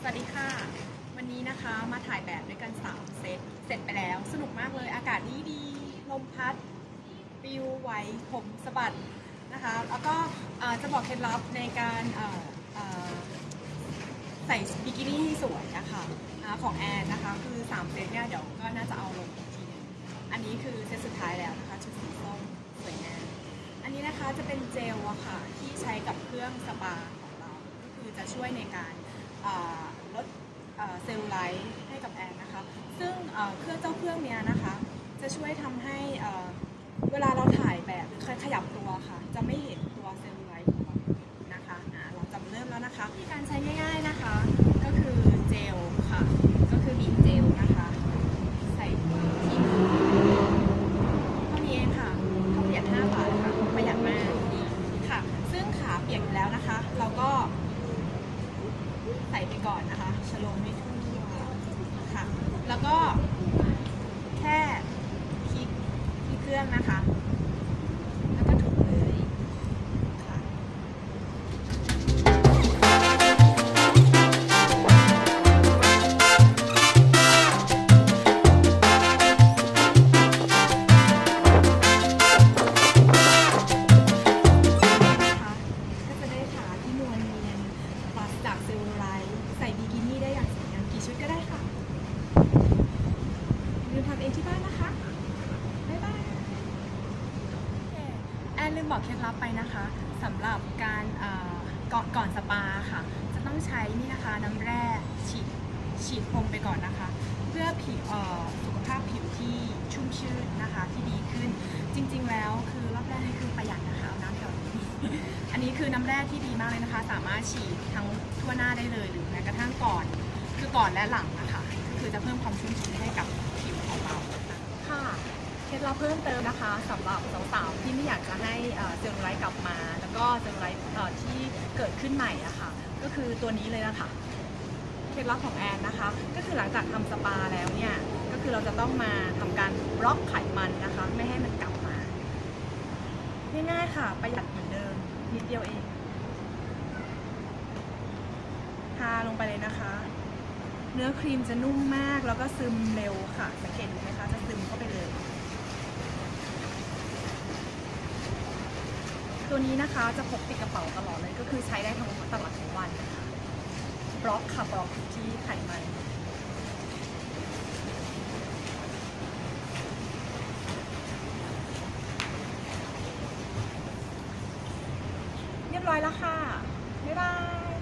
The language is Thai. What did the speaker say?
สวัสดีค่ะ วันนี้นะคะมาถ่ายแบบด้วยกัน 3 เซต เสร็จไปแล้ว สนุกมากเลย อากาศดีดีลมพัดปิวไหวผมสะบัดนะคะ แล้วก็จะบอกเคล็ดลับในการใส่บิกินี่ให้สวยนะคะอ่าของแอนนะคะ คือ 3 เซตเนี่ยเดี๋ยวก็น่าจะเอาลงอีกทีนึงอันนี้คือเซตสุดท้ายแล้วนะคะชุดสีส้มสวยงามอันนี้นะคะจะเป็นเจลอะค่ะที่ใช้กับเครื่องสปาของเรา ก็คือจะช่วยในการ ลดเซลลูไลท์ให้กับแอนนะคะ ซึ่งเครื่องเจ้าเครื่องเนี้ยนะคะ จะช่วยทำให้เวลาเราถ่ายแบบหรือขยับตัวค่ะ จะไม่เห็นตัวเซลลูไลท์ของเรานะคะอ่าเราจะเริ่มแล้วนะคะวิธีการใช้ง่าย ๆนะคะ ก็คือเจลค่ะ ก็คือบีบเจลนะคะ ใส่ที่มือ เท่านี้เองค่ะเขาเปียก5บาทค่ะ ประหยัดมากค่ะ ซึ่งขาเปียกอยู่แล้วนะคะ เราก็ใส่ไป ก่อนนะคะชโลมให้ทั่วค่ะ แล้วก็แค่คลิกที่เครื่องนะคะ ที่บ้านนะคะ บ๊ายบายโอเคแอนลืมบอกเคล็ดลับไปนะคะสำหรับการก่อนก่อนสปาค่ะ จะต้องใช้นี่นะคะน้ำแร่ฉีดฉีดพรมไปก่อนนะคะ เพื่อผิวสุขภาพผิวที่ชุ่มชื่นนะคะที่ดีขึ้น จริงๆแล้วคือรอบแรกนี่คือประหยัดนะคะน้ำแถวนี้อันนี้คือน้ำแร่ที่ดีมากเลยนะคะ สามารถฉีดทั้งทั่วหน้าได้เลยหรือแม้กระทั่งก่อน คือก่อนและหลังนะคะก็คือจะเพิ่มความชุ่มชื้นให้กับผิวของเราค่ะ เคล็เพิ่มเติมนะคะสำหรับสาวๆที่ไม่อยากจะให้เอ่อเซลลูไลท์กลับมา แล้วก็เซลลูไลท์ที่เกิดขึ้นใหม่อะค่ะก็คือตัวนี้เลยนะคะเคล็ดลับของแอนนะคะ ก็คือหลังจากทำสปาแล้วเนี่ยก็คือเราจะต้องมาทำการบล็อกไขมันนะคะ ไม่ให้มันกลับมาง่ายๆค่ะ ประหยัดเหมือนเดิมนิดเดียวเองทาลงไปเลยนะคะ เนื้อครีมจะนุ่มมากแล้วก็ซึมเร็วค่ะ สังเกตไหมคะ จะซึมเข้าไปเลย ตัวนี้นะคะจะพกติดกระเป๋าตลอดเลยก็คือใช้ได้ทั้งตลอดทั้งวันบล็อกค่ะบล็อกที่ไขมันเรียบร้อยแล้วค่ะ บ๊ายบาย